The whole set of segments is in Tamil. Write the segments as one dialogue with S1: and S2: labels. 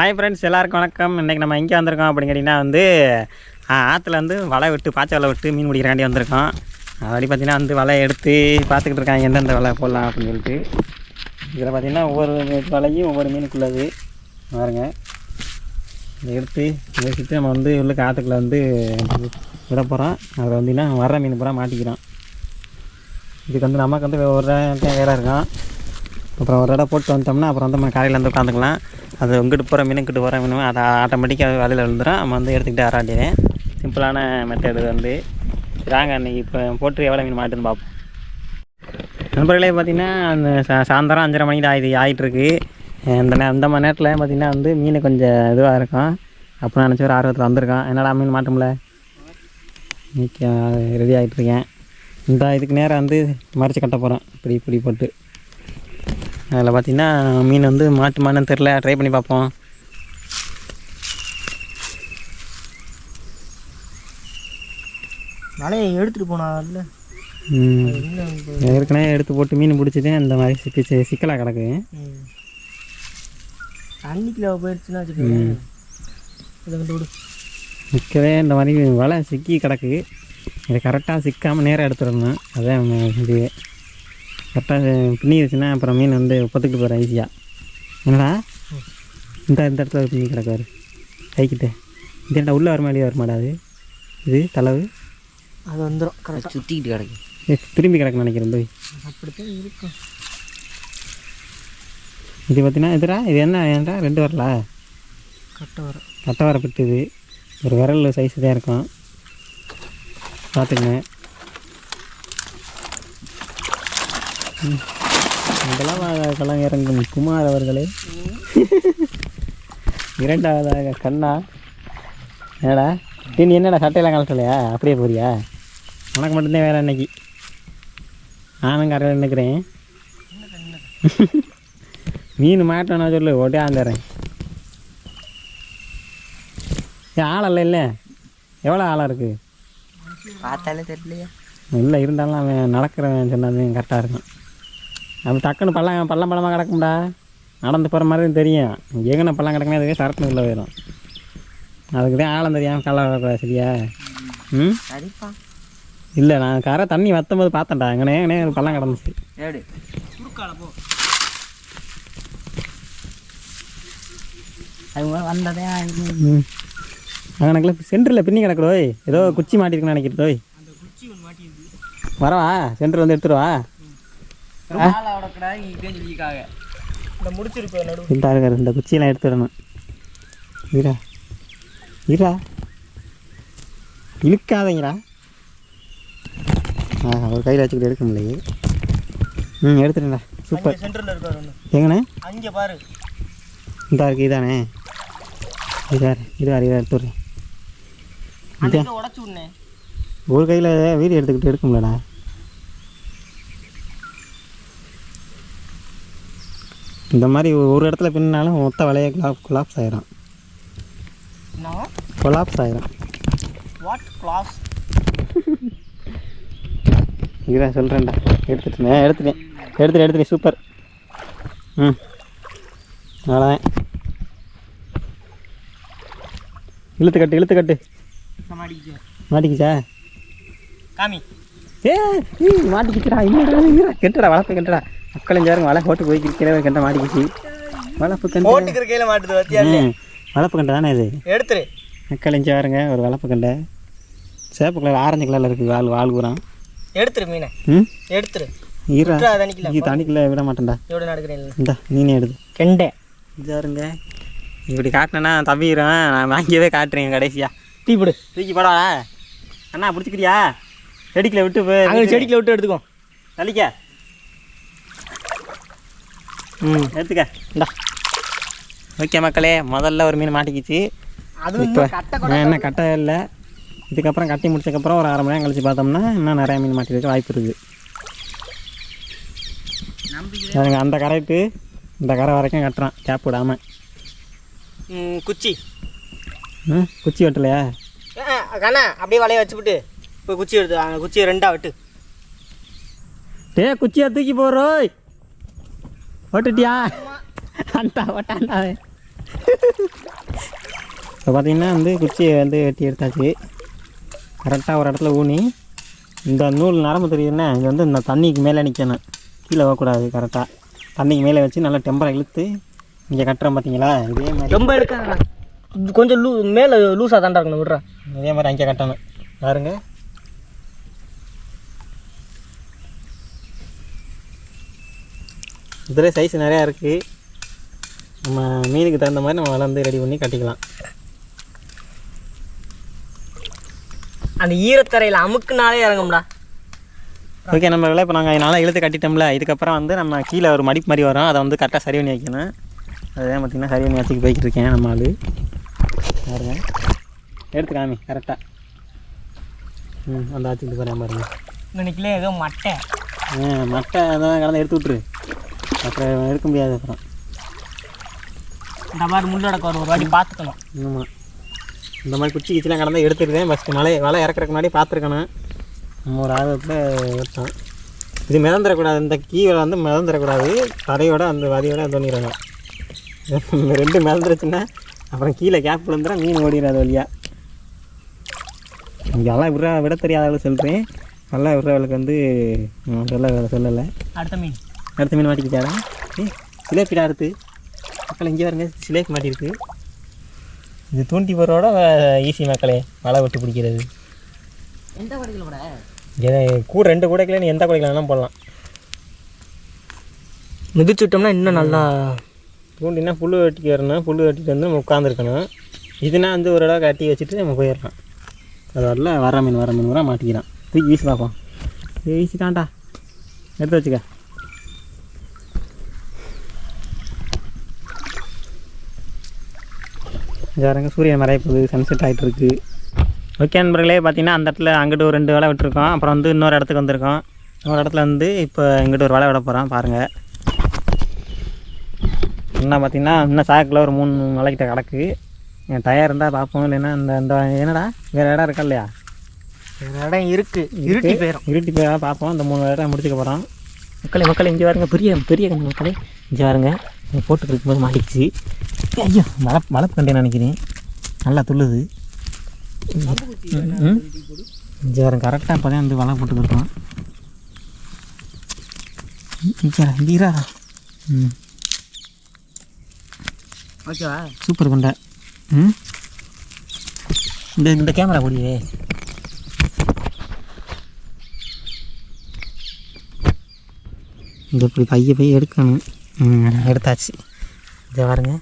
S1: ஹாய் ஃப்ரெண்ட்ஸ் எல்லாருக்கும் வணக்கம். இன்றைக்கி நம்ம எங்கே வந்திருக்கோம் அப்படின்னு கேட்டிங்கன்னா வந்து ஆ, ஆற்றுல வந்து வலை விட்டு பாய்ச்ச வலை விட்டு மீன் பிடிக்கிறாண்டி வந்திருக்கோம். அப்படி பார்த்தீங்கன்னா வந்து வலை எடுத்து பார்த்துக்கிட்டு இருக்காங்க எந்தெந்த வலை போடலாம் அப்படின்னு சொல்லிட்டு. இதில் பார்த்தீங்கன்னா ஒவ்வொரு வலையும் ஒவ்வொரு மீனுக்குள்ளது. பாருங்க. இதை எடுத்து வச்சுட்டு நம்ம வந்து உள்ள ஆற்றுக்குள்ளே வந்து விட போகிறோம் அதில் வந்தீங்கன்னா வர்ற மீன் பூரா மாட்டிக்கிறோம். இதுக்கு வந்து நமக்கு வந்து ஒரு டைம் வேலை அப்புறம் ஒரு இடம் போட்டு வந்துட்டோம்னா அப்புறம் வந்து நம்ம காலையில் வந்து உட்காந்துக்கலாம். அது உங்ககிட்ட போகிற மீன் இங்கிட்டு போகிற மீன் அதை ஆட்டோமேட்டிக்காக வலையில் விழுந்துடும் நம்ம வந்து எடுத்துக்கிட்டு ஆராண்டிடுவேன் சிம்பிளான மெத்தடு வந்து. வாங்க அன்றைக்கி இப்போ போட்டு எவ்வளோ மீன் மாட்டுன்னு பார்ப்போம். நண்பர்களே பார்த்திங்கன்னா அந்த சா சாயந்தரம் அஞ்சரை மணிக்கு தான் ஆயுது ஆகிட்டுருக்கு இந்த நே அந்த மாதிரி நேரத்தில் பார்த்திங்கன்னா வந்து மீன் கொஞ்சம் இதுவாக இருக்கும். அப்போ நான் நினச்சி ஒரு ஆர்வத்தில் வந்திருக்கோம். என்னடா மீன் மாட்டோம்ல? இன்னைக்கு ரெடி ஆகிட்டுருக்கேன் இந்த இதுக்கு நேரம் வந்து மறைச்சி கட்ட போகிறேன் இப்படி இப்படி போட்டு. அதில் பார்த்தீங்கன்னா மீன் வந்து மாட்டுமான்னு தெரில ட்ரை பண்ணி பார்ப்போம்.
S2: மலையை எடுத்துட்டு போனால.
S1: ஏற்கனவே எடுத்து போட்டு மீன் பிடிச்சதே இந்த மாதிரி சிக்கி சிக்கலாக கிடக்கு.
S2: தண்ணிக்குள்ள போயிடுச்சுன்னா வச்சுக்கோங்க
S1: நிற்கவே இந்த மாதிரி வலை சிக்கி கிடக்கு. இதை கரெக்டாக சிக்காமல் நேராக எடுத்துடணும். அதான் இது கரெக்டாக பின்னிடுச்சுன்னா அப்புறம் மீன் வந்து ஒப்பத்துக்கிட்டு போகிறேன் ஈஸியாக என்னடா? இந்த இந்த இடத்துல பின்னி கிடக்காரு கைக்கிட்ட. இந்த இடத்துல உள்ளே வருமா வெளியே வருமாடா அது? இது தளவு?
S2: அது வந்துடும் கரெக்டாக சுற்றிக்கிட்டு கிடக்கு.
S1: ஏ, திரும்பி கிடக்குன்னு நினைக்கிறேன் போய்.
S2: அப்படித்தான் இருக்கும்.
S1: இது பார்த்தீங்கன்னா இதுடா இது என்ன ஏன்டா ரெண்டு வரலா?
S2: கரெக்டாக வரும்
S1: கட்டை வர பிட்டுது ஒரு விரல் சைஸ் தான் இருக்கும். பார்த்துக்கங்க ம். முதலாவதாக களம் இறங்கும் குமார் அவர்களே. இரண்டாவதாக கண்ணா. என்னடா? நீ என்னடா சட்டையெல்லாம் கலட்டலையா அப்படியே போறியா? உனக்கு மட்டும்தான் வேலை இன்னைக்கு. நானும் கரையில் நிற்கிறேன் மீன் மாட்டோன்னா சொல்லு ஓட்டே ஆந்துறேன் ஏன் ஆளல்ல இல்லை எவ்வளோ ஆளாக இருக்குது
S2: பார்த்தாலே தெரியலையா.
S1: இல்லை இருந்தாலும் அவன் நடக்கிறவன் சொன்னது கரெக்டாக இருக்கும். அது டக்குன்னு பள்ளம் பள்ளம் பள்ளமாக கிடக்கும்டா. நடந்து போகிற மாதிரி தெரியும். எங்கன பள்ளம் கிடக்குனா அதுவே சரக்குன்னு உள்ள போயிடும் அதுக்கு தான் ஆழம் தெரியாமல் கல்ல வரக்கூடாது சரியா? ம்?
S2: சரிப்பா
S1: இல்லை நான் கரை தண்ணி வத்தும் போது பார்த்தேன்டா. எங்கனே எங்கனே ஒரு பள்ளம் கிடந்துச்சு.
S2: வந்ததே
S1: ம். அங்கனக்குள்ள சென்டரில் பின்னி கிடக்குறோய் ஏதோ குச்சி மாட்டிருக்குன்னு நினைக்கிறதோய் வரவா சென்டர் வந்து எடுத்துருவா
S2: இந்த
S1: இந்த இருக்காரு இந்த குச்சியெல்லாம் எடுத்துடணும். இரா. இரா. இழுக்காதீங்கடா. ஆ ஒரு கையில் வச்சுக்கிட்டு எடுக்க முடியல ம் எடுத்துட்டேன்டா சூப்பர்.
S2: சென்டரில் இருக்காரு
S1: எங்கண்ணே?
S2: அங்கே பாரு.
S1: இந்த இருக்கு இதானே? இதாரு இதாரு எடுத்துடுறேன் ஒரு கையில் வீடியோ எடுத்துக்கிட்டு எடுக்க முடியலடா. இந்த மாதிரி ஒரு இடத்துல பின்னாலும் மொத்த வலையை குலாப் குலாப்ஸ் ஆயிரும். கொலாப்ஸ் ஆயிரும்.
S2: வாட் கிளாஸ்
S1: இதுதான் சொல்கிறேன்டா எடுத்துட்டேன் எடுத்துட்டேன் எடுத்துட்டேன் எடுத்துட்டேன் சூப்பர். ம். அவ்வளோதான் இழுத்து கட்டு இழுத்து கட்டு.
S2: மாட்டிக்கிச்சு?
S1: மாட்டிக்கிச்சா?
S2: காமி.
S1: ஏ மாட்டிக்கிச்சுடா. இன்னும் கெட்டுடா வளர்ப்பு கெட்டுடா. மக்கள் யாரும் வலை போட்டு போய் கிழவை கெட்ட மாட்டிக்கிச்சு. வளர்ப்பு கெண்டு.
S2: போட்டுக்கிற கையில் மாட்டுது வத்தியா
S1: ம், வளர்ப்பு கண்டை தானே இது?
S2: எடுத்துரு.
S1: மக்கள் இங்கே பாருங்க ஒரு வளர்ப்பு கண்டை. சேப்பு கலர் ஆரஞ்சு கலரில் இருக்குது வால் வால் பூரா.
S2: எடுத்துரு மீனை.
S1: ம்?
S2: எடுத்துரு.
S1: ஈரா தண்ணிக்குள்ளே விட மாட்டேன்டா.
S2: எவ்வளோ நடக்கிறேன்
S1: இந்தா நீனே எடுது
S2: கெண்டை.
S1: இதாருங்க. இப்படி காட்டினேன்னா தம்பிடுறேன் நான் வாங்கியவே காட்டுறேன் கடைசியாக
S2: டீ போடு.
S1: தூக்கி போடா. அண்ணா பிடிச்சிக்கிறியா? செடிக்கில் விட்டு
S2: செடிக்கில் விட்டு எடுத்துக்கோ.
S1: தள்ளிக்க.
S2: ம்.
S1: எடுத்துக்க. இந்தா. ஓகே மக்களே முதல்ல ஒரு மீன் மாட்டிக்கிச்சு.
S2: அது
S1: இப்போ என்ன கட்டை இல்லை. இதுக்கப்புறம் கட்டி முடிச்சக்கப்புறம் ஒரு அரை மணி நேரம் கழிச்சு பார்த்தோம்னா இன்னும் நிறையா மீன் மாட்டிருக்க வாய்ப்பு இருக்குது. அதுங்க அந்த கரைட்டு இந்த கரை வரைக்கும் கட்டுறான். கேப் விடாமல்
S2: குச்சி.
S1: ம் குச்சி வெட்டலையா?
S2: கண்ணா அப்படியே வலைய வச்சுவிட்டு இப்போ குச்சி எடுத்து அந்த குச்சியை ரெண்டா விட்டு.
S1: டே குச்சியை தூக்கி போறோய் ஓட்டுட்டியா? அண்டா ஓட்டாண்டா. இப்போ பார்த்தீங்கன்னா வந்து குச்சியை வந்து வெட்டி எடுத்தாச்சு. கரெக்டாக ஒரு இடத்துல ஊனி. இந்த நூல் நரம்பு தெரியுதுன்னா இது வந்து இந்த தண்ணிக்கு மேலே நிற்கணும் கீழே போகக்கூடாது கரெக்டாக தண்ணிக்கு மேலே வச்சு நல்லா டெம்பரை இழுத்து இங்கே கட்டுறோம் பார்த்தீங்களா? இதே மாதிரி
S2: ரொம்ப எடுக்க கொஞ்சம் லூ மேலே லூஸாக தாண்டா இருக்கணும் விட்றா.
S1: இதே மாதிரி அங்கே கட்டணும். பாருங்க. இதில் சைஸ் நிறையா இருக்குது நம்ம மீனுக்கு தகுந்த மாதிரி நம்ம வளர்ந்து ரெடி பண்ணி கட்டிக்கலாம்.
S2: அந்த ஈரத்தரையில் அமுக்குனாலே இறங்கும்டா.
S1: ஓகே நம்ம விலை இப்போ நாங்கள் நல்லா இழுத்து கட்டிட்டோம்ல இதுக்கப்புறம் வந்து நம்ம கீழே ஒரு மடிப்பு மாதிரி வரும். அதை வந்து கரெக்டாக சரி பண்ணி வைக்கணும். அதுதான் பார்த்திங்கன்னா சரி பண்ணி வச்சுக்கு போய்கிட்டு இருக்கேன் நம்ம ஆளு. பாருங்க. எடுத்து காமி கரெக்டாக ம் அந்த ஆச்சுட்டு போகிறேன் பாருங்க.
S2: இன்னைக்குலே ஏதோ மட்டை.
S1: ஆ மட்டை அதான் கலந்து எடுத்து விட்ரு அப்புறம் எடுக்க முடியாது அப்புறம்.
S2: இந்த மாதிரி முள்ளடக்க ஒரு ஒரு வாட்டி பார்த்துக்கணும்
S1: ஆமாம் இந்த மாதிரி குச்சி கிச்சிலாம் கடந்தால் எடுத்துருக்கேன் ஃபஸ்ட்டு மலை வலை இறக்குறதுக்கு முன்னாடி பார்த்துருக்கணும் நம்ம ஒரு ஆர்வத்தில் எடுத்தோம் இது மிதந்துடக்கூடாது இந்த கீழே வந்து மிதந்துடக்கூடாது தரையோட அந்த வதியோட தோணிடுறாங்க ரெண்டு மிதந்துருச்சுன்னா அப்புறம் கீழே கேப் விழுந்துடும் மீன் ஓடிடாது வழியாக இங்கெல்லாம் விட விட தெரியாதவளுக்கு சொல்கிறேன் நல்லா விடுறவளுக்கு வந்து சொல்ல சொல்லலை.
S2: அடுத்த மீன்.
S1: அடுத்த மீன் மாட்டிக்கிட்டாரா ஏ சிலேப்பிடா அடுத்து. மக்கள் இங்கே பாருங்க சிலேப்பி மாட்டிருக்கு இது தூண்டி போகிறோட ஈஸி மக்களே வலை விட்டு பிடிக்கிறது.
S2: எந்த வடிவில் கூட?
S1: கூட ரெண்டு கூடைக்கில் நீ எந்த கூடைக்கலாம் போடலாம்.
S2: மிதிச்சு விட்டோம்னா இன்னும் நல்லா
S1: தூண்டினா புல் வெட்டிக்கு வரணும். புல் வெட்டிட்டு வந்து நம்ம உட்காந்துருக்கணும் இதுனா வந்து ஒரு இடம் கட்டி வச்சுட்டு நம்ம போயிடலாம். அது வரல வர மீன் வர மீன் வர மாட்டிக்கிறான். தூக்கி வீசி பார்ப்போம். வீசிட்டான்டா எடுத்து வச்சுக்க. பாருங்க சூரியன் மறைய போகுது சன்செட் ஆகிட்டு இருக்கு ஓகே நண்பர்களே பார்த்தீங்கன்னா அந்த இடத்துல அங்கிட்டு ஒரு ரெண்டு வலை விட்டுருக்கோம். அப்புறம் வந்து இன்னொரு இடத்துக்கு வந்திருக்கோம். இன்னொரு இடத்துல வந்து இப்போ இங்கிட்டு ஒரு வலை விட போகிறோம் பாருங்கள் இன்னும் பார்த்தீங்கன்னா இன்னும் சாக்கில் ஒரு மூணு மலைக்கிட்ட கிடக்கு. என் டயர் இருந்தால் பார்ப்போம் இல்லைன்னா இந்த இந்த என்னடா? வேறு இடம் இருக்கா இல்லையா?
S2: வேற இடம் இருக்கு. இருட்டி போயிடும்
S1: இருட்டி போய் பார்ப்போம் இந்த மூணு இடம் முடிச்சுக்க போகிறோம் மக்களே மக்களே இங்கே பாருங்க. பெரிய பெரிய மக்களே. இங்கே பாருங்க. இங்கே போட்டு இருக்கும்போது மாட்டிக்கிச்சு. ஐயோ மலை மலப்பு கண்டே நினைக்கிறேன். நல்லா துள்ளுது. பாருங்க கரெக்டாக இப்போ தான் வந்து வலை போட்டுக்கிட்டோம் இங்கே இங்கீரா ம்.
S2: ஓகேவா?
S1: சூப்பர் கொண்டை. ம். இந்த இந்த கேமரா கூடியே இந்த இப்படி பைய பைய எடுக்கணும். ம், எடுத்தாச்சு. இதை பாருங்க.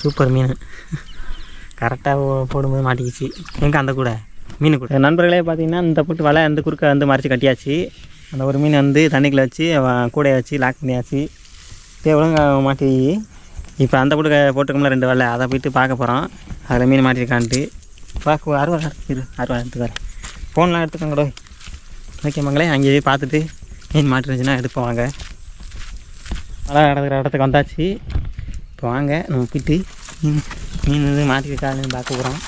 S1: சூப்பர் மீன். கரெக்டாக போடும்போது மாட்டிக்கிச்சு. எங்கே அந்த கூட? மீன் கூட? நண்பர்களே பார்த்தீங்கன்னா இந்த போட்டு வலை அந்த குறுக்க வந்து மறைச்சி கட்டியாச்சு. அந்த ஒரு மீன் வந்து தண்ணிக்குள்ளே வச்சு அவன் கூடையை வச்சு லாக் பண்ணியாச்சு. தேவலும் மாட்டி இப்போ அந்த போட்டு போட்டுக்கோம்ல ரெண்டு வலை. அதை போயிட்டு பார்க்க போகிறோம் அதில் மீன் மாட்டிருக்கான்ட்டு. பார்க்க அறுவா இரு அறுவா எடுத்துக்கிறேன் ஃபோன்லாம் எடுத்துக்கோங்கடோ ஓகே மங்களே அங்கேயே போய் பார்த்துட்டு மீன் மாட்டிருந்துச்சுன்னா எடுப்போம் வாங்க. வலை நடக்கிற இடத்துக்கு வந்தாச்சு. இப்போ வாங்க நம்ம போயிட்டு மீன் மீன் வந்து மாட்டிருக்காதுன்னு பார்க்க போகிறோம்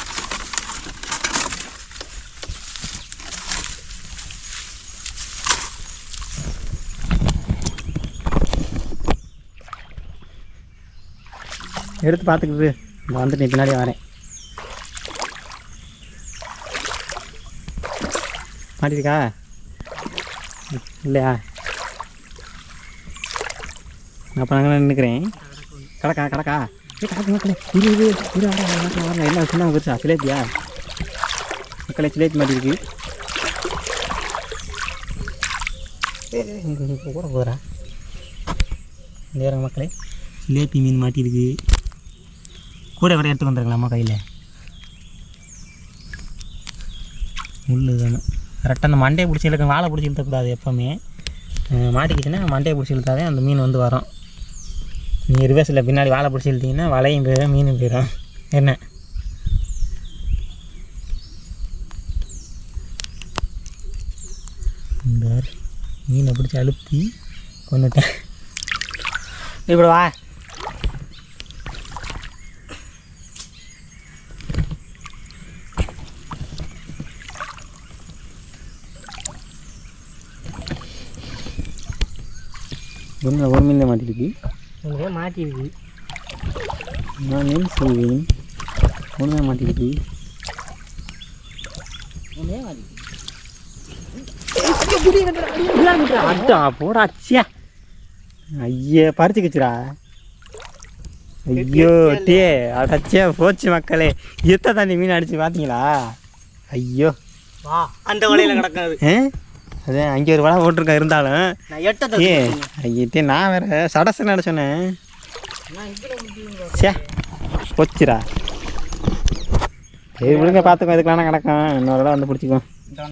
S1: எடுத்து பார்த்துக்கிட்டு நான் வந்துட்டு பின்னாடி வரேன். மாட்டிருக்கா? இல்லையா? அப்போ நாங்கள் நின்றுக்கிறேன் கடக்கா கடக்கா. இரு இரு இரு. என்ன சின்ன பெருசா சிலேபியா மக்களே சிலேபி மாதிரி இருக்கு. கூட போகிறா நேரம் மக்களே. சிலேபி மீன் மாட்டிருக்கு கூட வர எடுத்து வந்துருக்கலாமா கையில்? முள்ளு தானே. கரெக்டாக அந்த மண்டையை பிடிச்சி இழுக்க வாழை பிடிச்சி இழுத்தக்கூடாது எப்போவுமே. மாட்டிக்கிச்சுன்னா மண்டையை பிடிச்சி இழுத்தாவே அந்த மீன் வந்து வரும். நீங்கள் ரிவர்ஸில் பின்னாடி வாழை பிடிச்சி இழுத்தீங்கன்னா வலையும் போயிடும் மீனும் போயிடும். என்ன? மீனை பிடிச்சி அழுத்தி கொண்டுட்டேன் இப்படி வா. ஒன்றில் ஒரு மீன் தான் மாட்டிருக்கு
S2: உங்களுக்கு மாட்டிருக்கு.
S1: நான் மீன் செய்வேன் ஒன்றுதான் மாட்டேங்குது
S2: ஒன்றே மாதிரி
S1: அட்டா போடா அச்சியா ஐயே பறிச்சுக்கிச்சுடா. ஐயோ டே அடச்சியா போச்சு மக்களே. எத்த தண்ணி மீன் அடிச்சு பார்த்தீங்களா? ஐயோ.
S2: வா அந்த வலையில கிடக்காது.
S1: அதே அங்கே ஒரு வலை போட்டிருக்கேன் இருந்தாலும்.
S2: நான் எட்ட
S1: ஏ ஐயே நான் வேற சடசு நட சொன்னேன். சே போச்சுடா. சரி விடுங்க பார்த்துக்கோ இதுக்கெல்லாம் கிடக்கும். இன்னொரு தடவை வந்து பிடிச்சிக்கோ.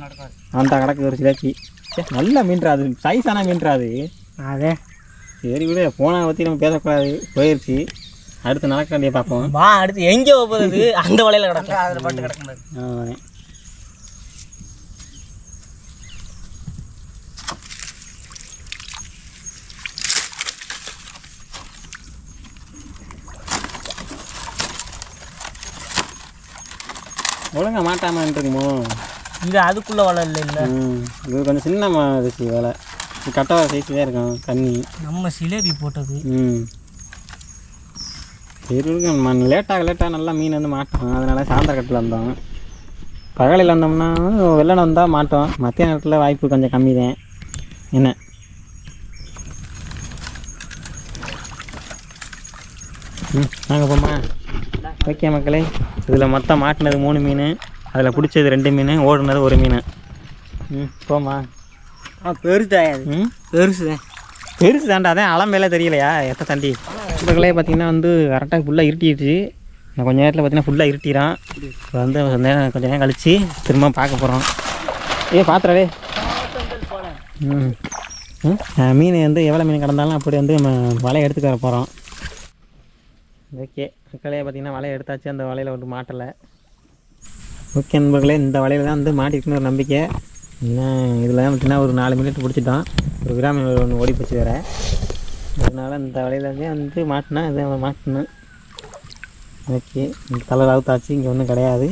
S2: நடக்காது
S1: அந்த கணக்கு ஒரு சிலாச்சி சே நல்ல மீன்ரா அது. சைஸான மீன்ரா அது.
S2: அதே.
S1: சரி விடு போனை பற்றி நம்ம பேசக்கூடாது. போயிடுச்சு அடுத்து நடக்க வேண்டிய பார்ப்போம்.
S2: வா அடுத்து எங்கே போகுது அந்த வலையில கிடக்கும் அதில் பட்டு கிடக்கும்
S1: ஆ, வரேன். ஒழுங்கா மாட்டாம இருக்குமோ
S2: இது அதுக்குள்ள வலை இல்லை இல்லை
S1: ம் இது கொஞ்சம் சின்ன இருக்கு வேலை. இது கட்டவர சைஸ் தான் இருக்கும் தண்ணி
S2: நம்ம சிலேபி போட்டது.
S1: ம். சரி மண் லேட்டாக லேட்டாக நல்லா மீன் வந்து மாட்டோம். அதனால சாயந்தர கட்டில் வந்தோம். பகலில் வந்தோம்னா வெள்ளனை வந்தால் மாட்டோம். மத்திய நேரத்தில் வாய்ப்பு கொஞ்சம் கம்மி தான் என்ன? ம் நாங்கள் போமா ஓகே மக்களே இதில் மொத்தம் மாட்டினது மூணு மீன் அதில் பிடிச்சது ரெண்டு மீன் ஓடுனது ஒரு மீன். ம் போமா
S2: ஆ பெருசாயாது
S1: ம்?
S2: பெருசு
S1: பெருசு தாண்டா அதான் அலம்பையில தெரியலையா? எத்த தண்டி? நண்பர்களே பார்த்தீங்கன்னா வந்து கரெக்டாக ஃபுல்லாக இருட்டிடுச்சு. நான் கொஞ்ச நேரத்தில் பார்த்தீங்கன்னா ஃபுல்லாக இருட்டிடான் இப்போ வந்து நேரம் கொஞ்ச நேரம் கழிச்சு திரும்ப பார்க்க போகிறோம் ஏ பாத்திரவே ம். மீன் வந்து எவ்வளோ மீன் கிடந்தாலும் அப்படி வந்து நம்ம வலையை எடுத்துக்க போகிறோம் ஓகே. கிளையை பார்த்தீங்கன்னா வலையை எடுத்தாச்சு அந்த வலையில் வந்து மாட்டலை. ஓகே நண்பர்களே இந்த வலையில் தான் வந்து மாட்டிருக்குன்னு ஒரு நம்பிக்கை. இன்னும் இதில் பார்த்தீங்கன்னா ஒரு நாலு மினிட் பிடிச்சிட்டோம். ஒரு விராமி ஒன்று ஓடி போச்சு வேறு. அதனால் இந்த வலையில் வந்து வந்து மாட்டினா இதை மாட்டணும். ஓகே இந்த தலை அவுத்தாச்சு இங்கே ஒன்றும் கிடையாது.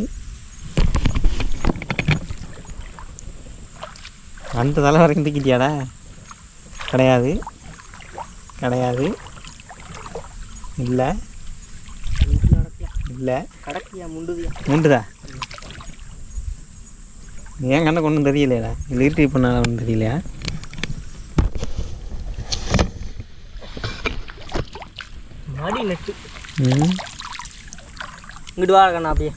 S1: அந்த தலை வரைக்கும் தூக்கிட்டியாடா? கிடையாது. கிடையாது. இல்லை. இல்லை.
S2: கடக்கியா முண்டுதியா?
S1: உண்டுதா ஏன் கண்ணை ஒன்றும் தெரியலையா இல்லை பண்ணால ஒன்றும் தெரியலையா?
S2: மடி நெட்டு.
S1: ம்.
S2: இங்கிட்டு வா கண்ணா அப்படியே.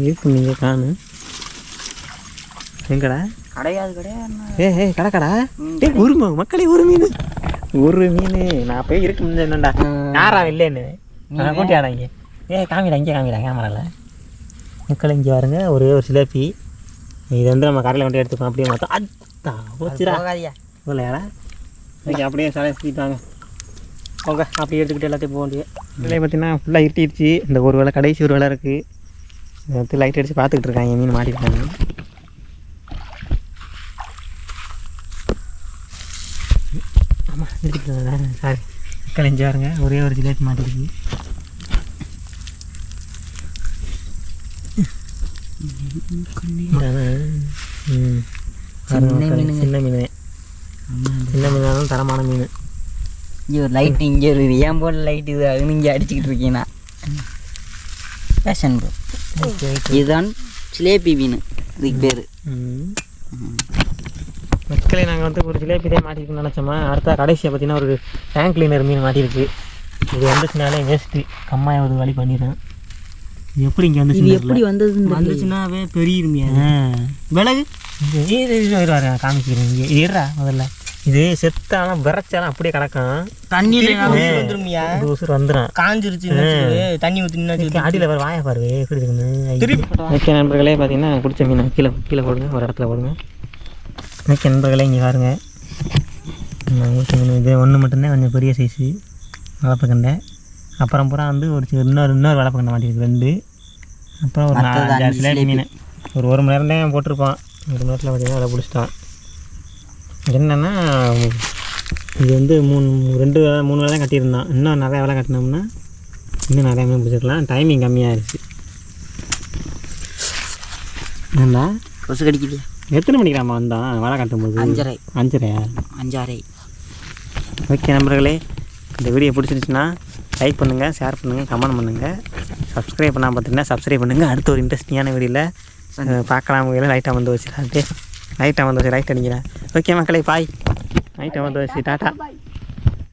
S1: இருக்கு நீங்கள் காணு? எங்கடா?
S2: கிடையாது கிடையாது
S1: ஏ ஏ கடக்கடா டே ஒரு ம- மக்களே ஒரு மீன். நான் போய் இருக்கு என்னடா? யாரா இல்லைன்னு நான் கூட்டியாடா இங்கே. ஏ காமிடா இங்கே காமிடா கேமராவில் மக்கள் இங்கே பாருங்க ஒரே ஒரு சிலேபி இது வந்து நம்ம கரையில் கொண்டு எடுத்துக்கோம் அப்படியே மொத்தம். அத்தா இல்லையாடா ஓகே அப்படியே சிலை சுற்றிட்டாங்க
S2: போங்க அப்படியே எடுத்துக்கிட்டு எல்லாத்தையும் போக வேண்டிய
S1: இதில் பார்த்தீங்கன்னா ஃபுல்லாக இருட்டிடுச்சு. இந்த ஒரு வேலை கடைசி ஒரு வேலை இருக்குது இதை வந்து லைட் அடித்து பார்த்துக்கிட்டு இருக்காங்க மீன் மாட்டிருக்காங்க ஆமாம் நிறுத்திக்கலாம் சாரி கலைஞ்சு பாருங்க ஒரே ஒரு ஜிலேபி மாட்டிருக்கு
S2: சின்ன
S1: மீன். சின்ன மீனாலும் தரமான மீன்.
S2: இங்கே ஒரு லைட் இங்கே ஒரு ஏன் போல லைட் இது? அதுன்னு இங்கே அடிச்சுக்கிட்டு இருக்கீங்கன்னா ஃபேஷன் ப்ரோ இதுதான் சிலேபி மீன். இதுக்கு பேர்.
S1: மக்களே நாங்கள் வந்து ஒரு ஜிலேபி தான் மாட்டிருக்குன்னு நினச்சோமா? அடுத்த கடைசியாக பார்த்தீங்கன்னா ஒரு டேங்க் கிளீனர் மீன் மாட்டிருக்கு. இது வந்துச்சுனாலே வேஸ்ட்டு கம்மாயை ஒரு வழி பண்ணிடுறேன். எப்படி இங்கே வந்து எப்படி
S2: வந்தது வந்துச்சுன்னாவே பெரிய இருமியா விலகு.
S1: காமிக்கிறேன் இங்கே. இருடா முதல்ல. இது செத்தாலும் விரைச்சாலும் அப்படியே கிடக்கும்.
S2: தண்ணியில் வந்துருமியா?
S1: உசுர் வந்துடும்
S2: காஞ்சிருச்சு தண்ணி ஊற்றி
S1: அடியில் வர வாய பாரு எப்படி இருக்குன்னு. ஓகே நண்பர்களே பார்த்தீங்கன்னா பிடிச்ச மீன் கீழே கீழே போடுங்க ஒரு இடத்துல போடுங்க. ஓகே நண்பர்களே இங்கே பாருங்க. நான் ஊசி மீன் இது ஒன்று மட்டும்தான் கொஞ்சம் பெரிய சைஸு வளர்ப்புக்கண்டை அப்புறம் பூரா வந்து ஒரு இன்னொரு இன்னொரு வளர்ப்புக்கண்டை மாட்டிருக்கு ரெண்டு. அப்புறம் ஒரு நாலு அஞ்சு ஆறு சிலேபி மீன். ஒரு ஒரு மணி நேரம் தான் போட்டிருப்பான். ஒரு மணி நேரத்தில் பார்த்தீங்கன்னா அதை பிடிச்சிட்டான். என்னென்னா இது வந்து மூணு ரெண்டு வேலை மூணு வேலை தான் கட்டியிருந்தான். இன்னும் நிறையா வேலை கட்டினோம்னா இன்னும் நிறையா மீன் பிடிச்சிருக்கலாம். டைமிங் கம்மியாகிடுச்சு ஏண்டா
S2: கொசு கடிக்கலையா
S1: எத்தனை மணிக்கு நம்ம வந்தோம்? வலை கட்டும்போது
S2: அஞ்சரை.
S1: அஞ்சரையா?
S2: அஞ்சாரை.
S1: ஓகே நண்பர்களே இந்த வீடியோ பிடிச்சிருந்துச்சுன்னா லைக் பண்ணுங்கள் ஷேர் பண்ணுங்கள் கமெண்ட் பண்ணுங்கள் சப்ஸ்கிரைப் பண்ணாமல் பார்த்தீங்கன்னா சப்ஸ்கிரைப் பண்ணுங்கள் அடுத்த ஒரு இன்ட்ரெஸ்டிங்கான வீடியோவில் பார்க்கலாம். வீடியோ லைட்டாக வந்து வச்சுலான்ட்டு லைட்டாக வந்து வச்சு லைட் அடிக்கிறேன். ஓகே மக்களே பாய் லைட்டாக வந்து வச்சு டாட்டா.